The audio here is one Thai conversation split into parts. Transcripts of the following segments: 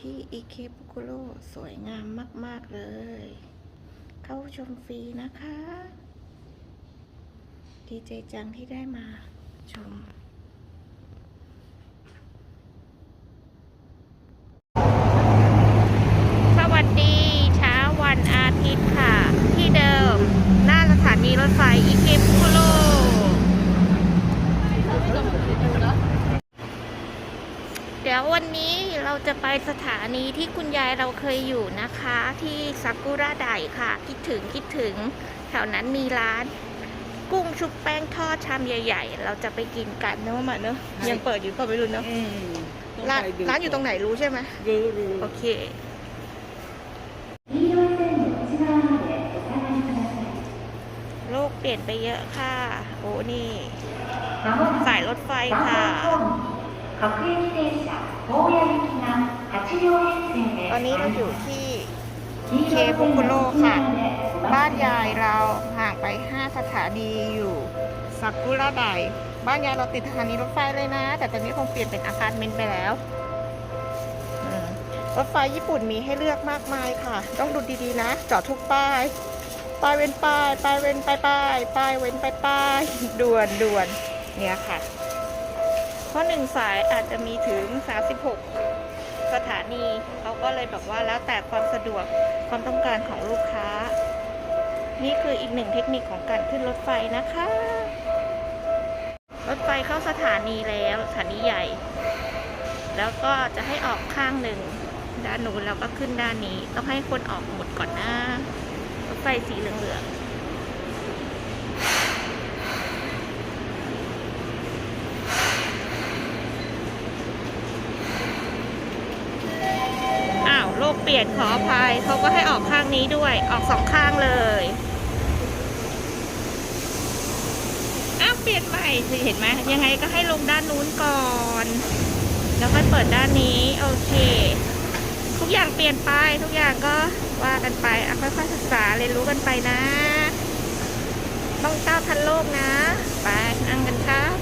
ที่อิเคบุคุโรสวยงามมาก ๆ เลย เข้าชมฟรีนะคะ ดีใจจังที่ได้มาชมสวัสดีเช้าวันอาทิตย์ค่ะ ที่เดิม หน้าสถานีรถไฟอิเคบุคุโร เดี๋ยววันนี้เรา จะไปสถานีที่คุณยายเราเคยอยู่นะคะ ที่ซากุระไดค่ะ คิดถึงคิดถึง แถวนั้นมีร้าน กุ้งชุบแป้งทอดชามใหญ่ ๆ เราจะไปกินกันเนอะมาเนอะยังเปิดอยู่เปล่าไม่รู้เนอะอืมต้องร้านไปดูร้านอยู่ตรงไหนรู้ใช่ไหมรู้รู้โอเค โลกเปลี่ยนไปเยอะค่ะ โอ้นี่ สายรถไฟค่ะ ตอนนี้เราอยู่ที่เคปุคุโรค่ะ บ้านยายเราห่างไป 5 สถานีอยู่สักุระไดบ้านยายเราติดสถานีรถไฟเลยนะ แต่ตอนนี้คงเปลี่ยนเป็นอาคารเมนไปแล้วรถไฟญี่ปุ่นมีให้เลือกมากมายค่ะ ต้องดูดีๆนะ จอดทุกป้ายป้ายเว้นป้ายป้ายเว้นป้ายป้ายป้ายเว้นป้ายป้ายด่วนด่วนเนี่ยค่ะ ราะหนึ่งสายอาจจะมีถึง 36 สถานีเขาก็เลยแบบว่าแล้วแต่ความสะดวกความต้องการของลูกค้า นี่คืออีกหนึ่งเทคนิคของการขึ้นรถไฟนะคะ รถไฟเข้าสถานีแล้วสถานีใหญ่ แล้วก็จะให้ออกข้างหนึ่งด้านนู้นแล้วก็ขึ้นด้านนี้ต้องให้คนออกหมดก่อนนะรถไฟสีเหลืองๆอ้าวโลกเปลี่ยนขออภัยเขาก็ให้ออกข้างนี้ด้วยออกสองข้างเลยอ้าวเปลี่ยนใหม่สิเห็นไหมยังไงก็ให้ลงด้านนู้นก่อน แล้วค่อยเปิดด้านนี้โอเค ทุกอย่างเปลี่ยนไปทุกอย่างก็ว่ากันไปอะค่อยๆศึกษาเรียนรู้กันไปนะ ต้องก้าวทันโลกนะ ไปนั่งกันครับ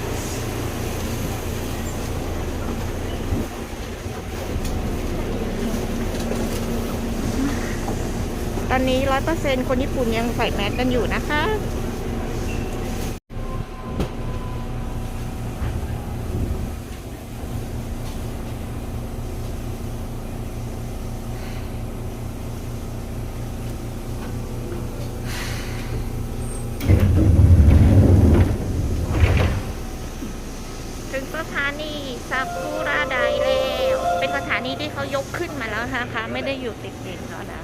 ตอนนี้ร้อยเปอร์เซ็นคนญี่ปุ่นยังใส่แมสกันอยู่นะคะ ถึงสถานีซากุระไดแล้ว เป็นสถานีที่เขายกขึ้นมาแล้วนะคะ ไม่ได้อยู่ติดๆแล้วนะ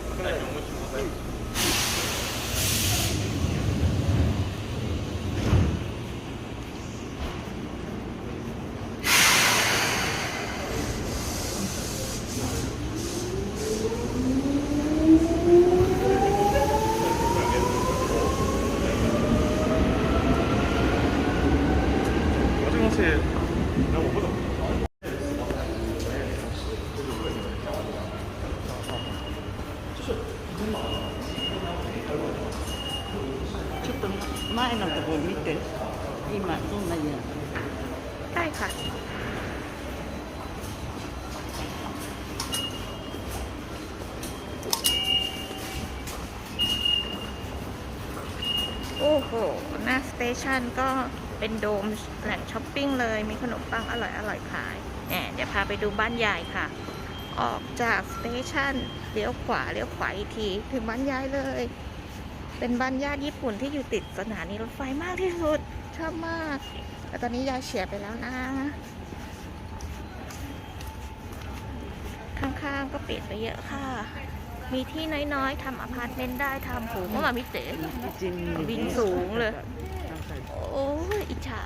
那我不懂。 ชันก็เป็นโดมแหล่งช้อปปิ้งเลย มีขนมปังอร่อยอร่อยขายแหมเดี๋ยวพาไปดูบ้านยายค่ะ ออกจากสเตชันเลี้ยวขวาเลี้ยวขวาอีกทีถึงบ้านยายเลย เป็นบ้านญาติญี่ปุ่นที่อยู่ติดสถานีรถไฟมากที่สุดชอบมากแต่ตอนนี้ยายเฉียไปแล้วนะ ข้างๆก็เปลี่ยนไปเยอะค่ะ มีที่น้อยๆทำอพาร์ตเมนต์ได้ทำผูเมื่อวานมิเต๋จริงบินสูงเลย โอ้ยอิจฉา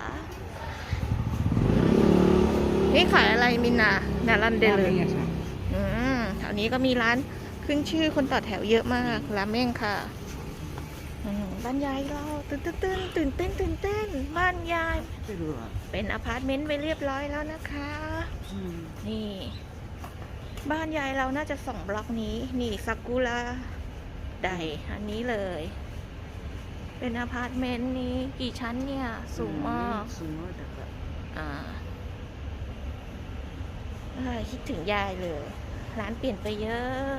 นี่ขายอะไรมินนานารันเดเลยอืมแถวนี้ก็มีร้านขึ้นชื่อคนต่อแถวเยอะมากราเม่งค่ะอืมบ้านยายเราตื่นเต้นตื่นเต้นตื่นเต้น บ้านยาย เป็นอพาร์ตเมนต์ไปเรียบร้อยแล้วนะคะ นี่ บ้านยายเราน่าจะสองบล็อกนี้ นี่ซากุระไดอันนี้เลย เป็นอพาร์ตเมนต์นี้กี่ชั้นเนี่ย สูงมากสูงมากแต่แบอ่าคิดถึงยายเลย ร้านเปลี่ยนไปเยอะ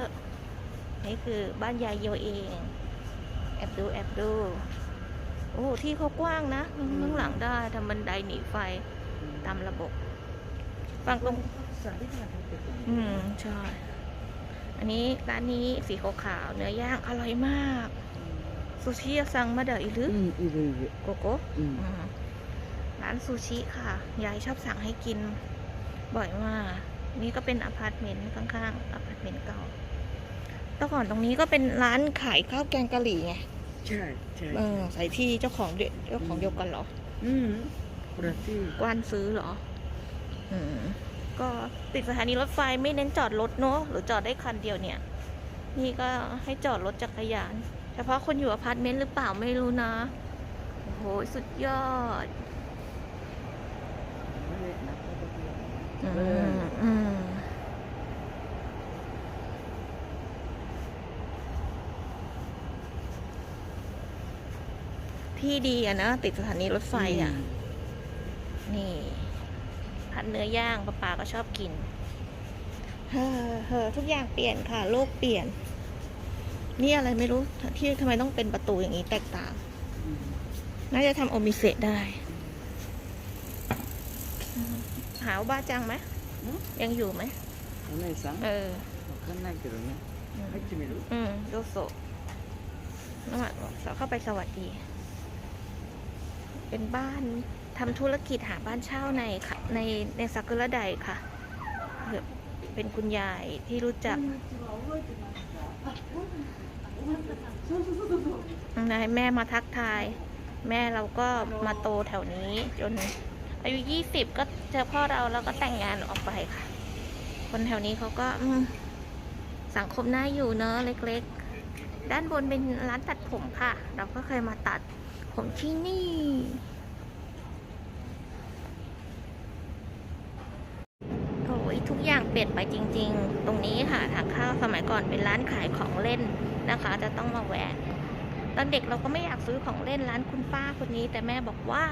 นี่คือบ้านยายโยเอง แอบดูแอบดู โอ้ ที่เขากว้างนะข้างหลังได้ทำบันไดหนีไฟตามระบบ ฟังตรงอืม ใช่ อันนี้ร้านนี้สีขาวๆเนื้อย่างอร่อยมาก ซูชิสั่งมาเดี๋ยวอีหรือ 응, 이거 이 거. โกโก้.ร้านซูชิค่ะ ยายชอบสั่งให้กิน บ่อยมาก นี่ก็เป็นอพาร์ตเมนต์ข้างๆ อพาร์ตเมนต์เก่าแต่ก่อนตรงนี้ก็เป็นร้านขายข้าวแกงกะหรี่ไงใช่ใช่,เอ 잘. อใส่ที่เจ้าของเดียเจ้าของเดียวกันเหรอ 응. 그렇 지. กวนซื้อเหรอ อืม ก็ติดสถานีรถไฟไม่เน้นจอดรถเนอะหรือจอดได้คันเดียวเนี่ย นี่ก็ให้จอดรถจักรยาน ฉพาะคนอยู่อพาร์ตเมนต์หรือเปล่าไม่รู้นะ โอ้โห สุดยอดอืมอืมที่ดีอะนะ ติดสถานีรถไฟอะนี่ ผัดเนื้อย่างป้าปาก็ชอบกิน เฮ้อเฮ้อทุกอย่างเปลี่ยนค่ะ โลกเปลี่ยน นี่อะไรไม่รู้ ที่ทำไมต้องเป็นประตูอย่างนี้แตกต่าง น่าจะทำโอมิเซะได้ หาว่าบ้าจังไหม ยังอยู่ไหม お姉さん เออ わかんないけどね。入ってみる อืมโดโซะน้องหมาบอกเข้าไปสวัสดี เป็นบ้านทำธุรกิจหาบ้านเช่าในค่ะในในซากุระไดค่ะแบบเป็นคุณยายที่รู้จัก นายแม่มาทักทาย แม่เราก็มาโตแถวนี้ จน อายุยี่สิบก็เจอพ่อเราแล้วก็แต่งงานออกไปค่ะ คนแถวนี้เขาก็สังคมน่าอยู่เนอะเล็กๆ ด้านบนเป็นร้านตัดผมค่ะ เราก็เคยมาตัดผมที่นี่โอ้ยทุกอย่างเปลี่ยนไปจริง ๆ ตรงนี้ค่ะทางเข้าวสมัยก่อนเป็นร้านขายของเล่น นะคะ จะต้องมาแวะตอนเด็กเราก็ไม่อยากซื้อของเล่นร้านคุณป้าคนนี้ แต่แม่บอกว่า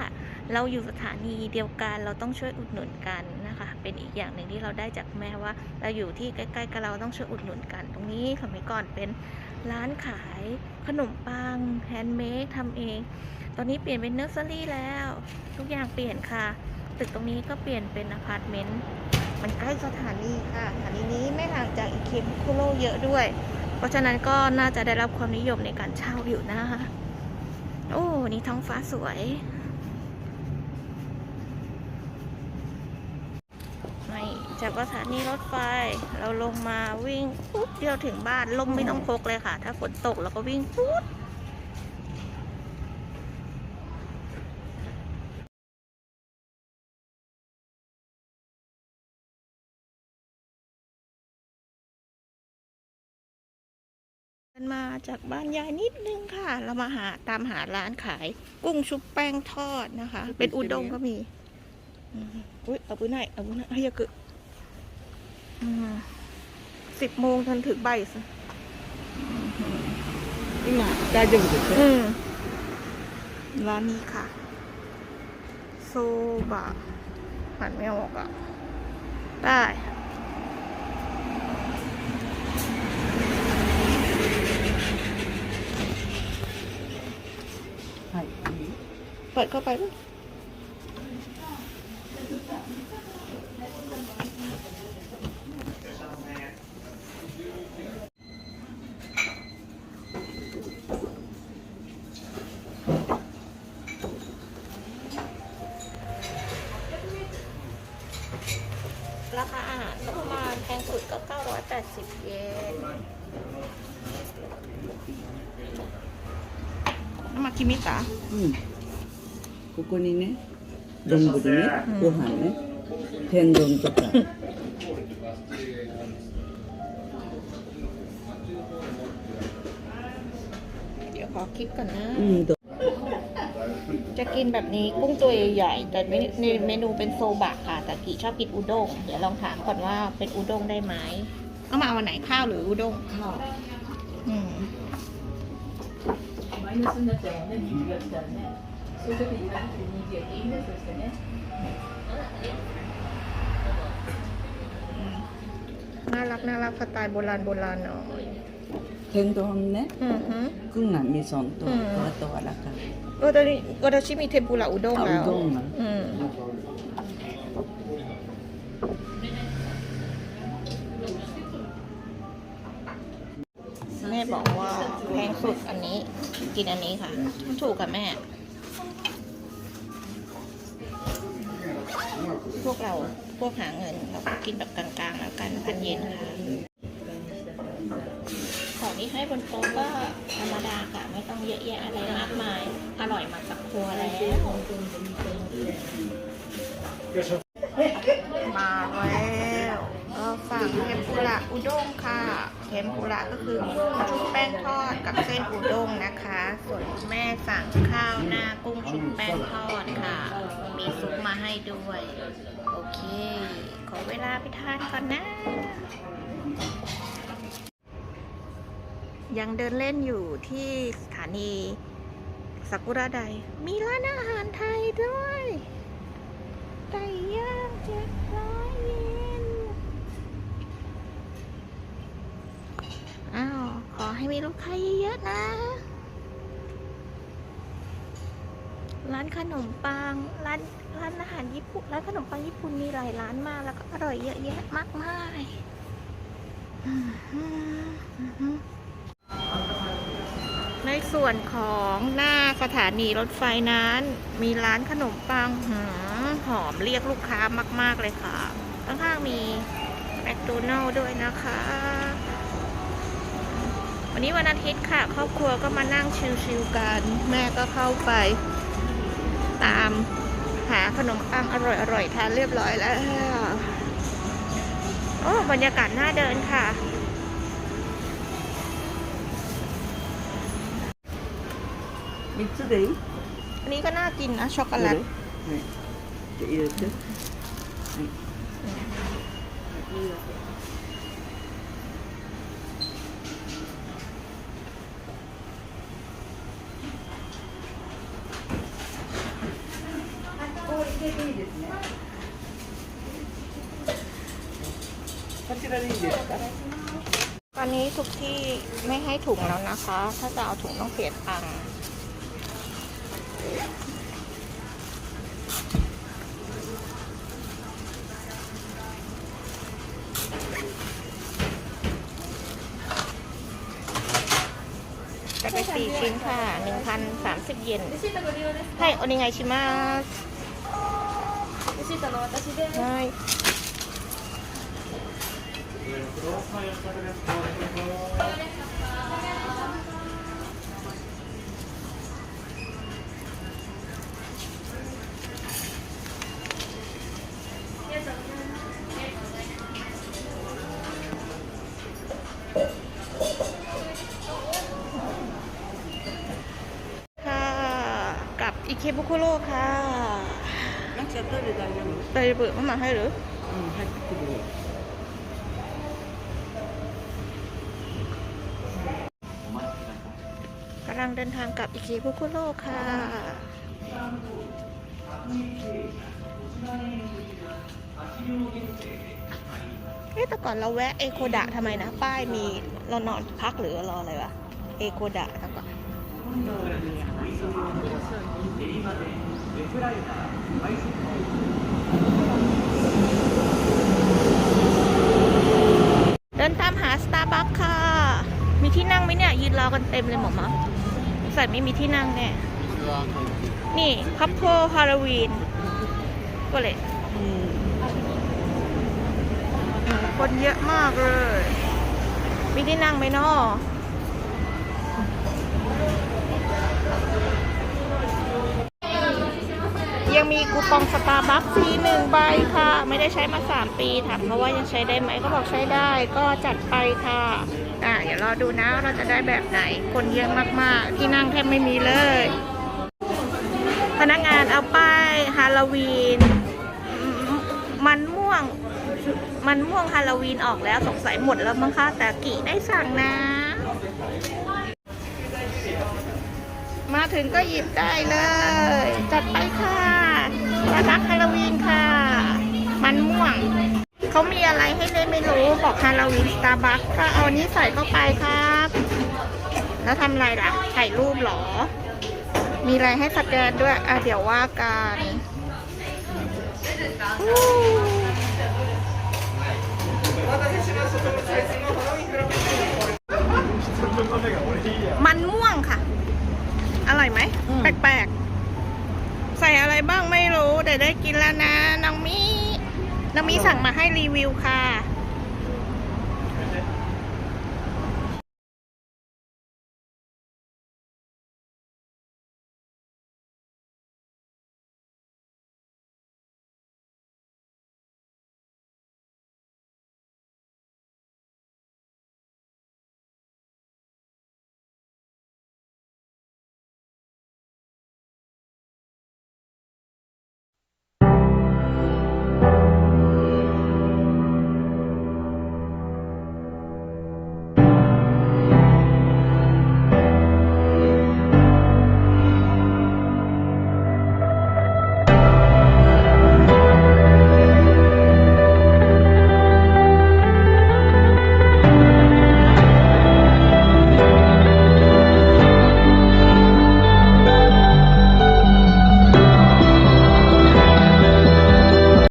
เราอยู่สถานีเดียวกันเราต้องช่วยอุดหนุนกันนะคะ เป็นอีกอย่างหนึ่งที่เราได้จากแม่ว่า เราอยู่ที่ใกล้ๆกับเราต้องช่วยอุดหนุนกัน ตรงนี้สมัยก่อนเป็นร้านขายขนมปังแฮนด์เมดทำเอง ตอนนี้เปลี่ยนเป็นเนอร์เซอรี่แล้ว ทุกอย่างเปลี่ยนค่ะ ตึกตรงนี้ก็เปลี่ยนเป็นอพาร์ตเมนต์มันใกล้สถานีค่ะสถานีนี้ไม่ห่างจากอิเคบุคุโรเยอะด้วย เพราะฉะนั้นก็น่าจะได้รับความนิยมในการเช่าอยู่นะคะ โอ้ นี่ท้องฟ้าสวย ไม่จากสถานีรถไฟ เราลงมาวิ่งปุ๊บเดียวถึงบ้านลมไม่ต้องพกเลยค่ะ ถ้าฝนตกเราก็วิ่งปุ๊บ มาจากบ้านยายนิดนึงค่ะ เรามาหาตามหาร้านขาย กุ้งชุบแป้งทอดนะคะ เป็นอุด้งก็มีอุ้ยเอาบุญไหนเอาบุญไหนเฮียากึสิบโมงจนถึงใบสิอีหนาได้จังเลยร้านนี้ค่ะ โซบะผัดไม่ออกอะ ได้ เปิดเข้าไปปุ๊บราคาอาหารก็ประมาณแพงสุดก็ 980 เยนน้ำมาคิมิตะうん。ここにね、丼ね、ご飯ね、天丼とか。 เดี๋ยวขอคิดก่อนนะ うん、ど จะกินแบบนี้กุ้งตัวใหญ่ๆแต่ในในเมนูเป็นโซบะค่ะแต่กิชอบกินอุด้ง เดี๋ยวลองถามก่อนว่าเป็นอุด้งได้ไหมก็มาเอาวันไหนข้าวหรืออุด้งข้าวอืม マイナスになっちゃうもんね、人気が来たらね。そういう時に限って人気がいいね、そしてね。 น่ารักน่ารักสไตล์โบราณโบราณหน่อย 天丼ね อือฮึ กุ้งอ่ะมีสองตัว อืม ตัวละตัวละกัน เออตอนนี้โอดาชิมีเทมปุระอุด้งแล้ว อ่ะอุด้งเหรอ อืมแม่บอกว่าแพงสุดอันนี้ กินอันนี้ค่ะ ถูกกับแม่ พวกเราพวกหาเงินเราก็กินแบบกลางๆ แล้วกันพันเยนค่ะของที่ให้บนโต๊ะก็ธรรมดาค่ะไม่ต้องเยอะแยะอะไรมากมาย อร่อยมาจากครัวแล้วมาแล้วก็สั่งเทมปุระอุด้งค่ะ เทมปุระก็คือกุ้งชุบแป้งทอดกับเส้นอุด้งนะคะ ส่วนคุณแม่สั่งข้าวหน้ากุ้งชุบแป้งทอดค่ะ มีซุปมาให้ด้วย โอเค ขอเวลาไปทานก่อนนะ ยังเดินเล่นอยู่ที่สถานีซากุระไดมีร้านอาหารไทยด้วยไก่ย่างเจ็ดร้อยเยนอ้าว ขอให้มี ลูกค้าเยอะๆนะ ร้านขนมปัง ร้านร้านอาหารญี่ปุ่น ร้านขนมปังญี่ปุ่นมีหลายร้านมากแล้วก็อร่อยเยอะแยะมากมายในส่วนของหน้าสถานีรถไฟนั้น มีร้านขนมปังหหอมเรียกลูกค้ามาก ๆ เลยค่ะ ข้างๆมีแมคโดนัลล์ด้วยนะคะ วันนี้วันอาทิตย์ค่ะ ครอบครัวก็มานั่งชิลๆกัน แม่ก็เข้าไป ตามหาขนมปังอร่อยๆทานเรียบร้อยแล้วโอ้บรรยากาศน่าเดินค่ะ มิสเดย์อันนี้ก็น่ากินนะ ช็อกโกแลตจะเยอะจ้ะ ตอนนี้ทุกที่ไม่ให้ถุงแล้วนะคะ ถ้าจะเอาถุงต้องเสียตังค์จะไปสี่ชิ้นค่ะหนึ่งพันสามสิบเยนให้โอนิไงชิมาสใช่ ค่ะกลับอิเคบุคุโร่ค่ะ 낚시떨เ다니 ไดเบิร์ดมามาให้หรือ 응, 할 때도 งเดินทางกลับอิเคบุคุโรค่ะ เอ๊ะแต่ก่อนเราแวะเอโคดะทำไมนะ ป้ายมีเรานอนพักหรือรออะไรวะ เอโคดะแต่ก่อนเดินตามหาสตาร์บัคค่ะ มีที่นั่งไหมเนี่ย ยืนรอกันเต็มเลยหมอมาะใส่ไม่มีที่นั่งแน่นี่คัพโพฮาโลวีน ก็เลยうんคนเยอะมากเลย มีที่นั่งไหมเนาะยังมีคูปองสตาร์บัคฟรีหนึ่งใบค่ะ ไม่ได้ใช้มา 3 ปีถามเขาว่ายังใช้ได้ไหมก็บอกใช้ได้ก็จัดไปค่ะ อะเดี๋ยวรอดูนะเราจะได้แบบไหน คนเยอะมากๆ ที่นั่งแทบไม่มีเลย พนักงานเอาป้ายฮาโลวีน มันม่วง มันม่วงฮาโลวีนออกแล้วสงสัยหมดแล้วมั้งคะแต่กี่ได้สั่งนะ มาถึงก็หยิบได้เลย จัดไปค่ะน่ารักฮาโลวีนค่ะ มันม่วง เขามีอะไรให้เล่นไม่รู้ บอกฮาโลวีนสตาร์บัคก็เอาอันนี้ใส่เข้าไปครับ แล้วทำอะไรล่ะ ถ่ายรูปเหรอ มีอะไรให้สแกนด้วย อะ เดี๋ยวว่ากันอู้มันม่วงค่ะ อร่อยไหม แปลกๆ ใส่อะไรบ้างไม่รู้ แต่ได้กินแล้วนะ น้องมี น้องมีสั่งมาให้รีวิวค่ะ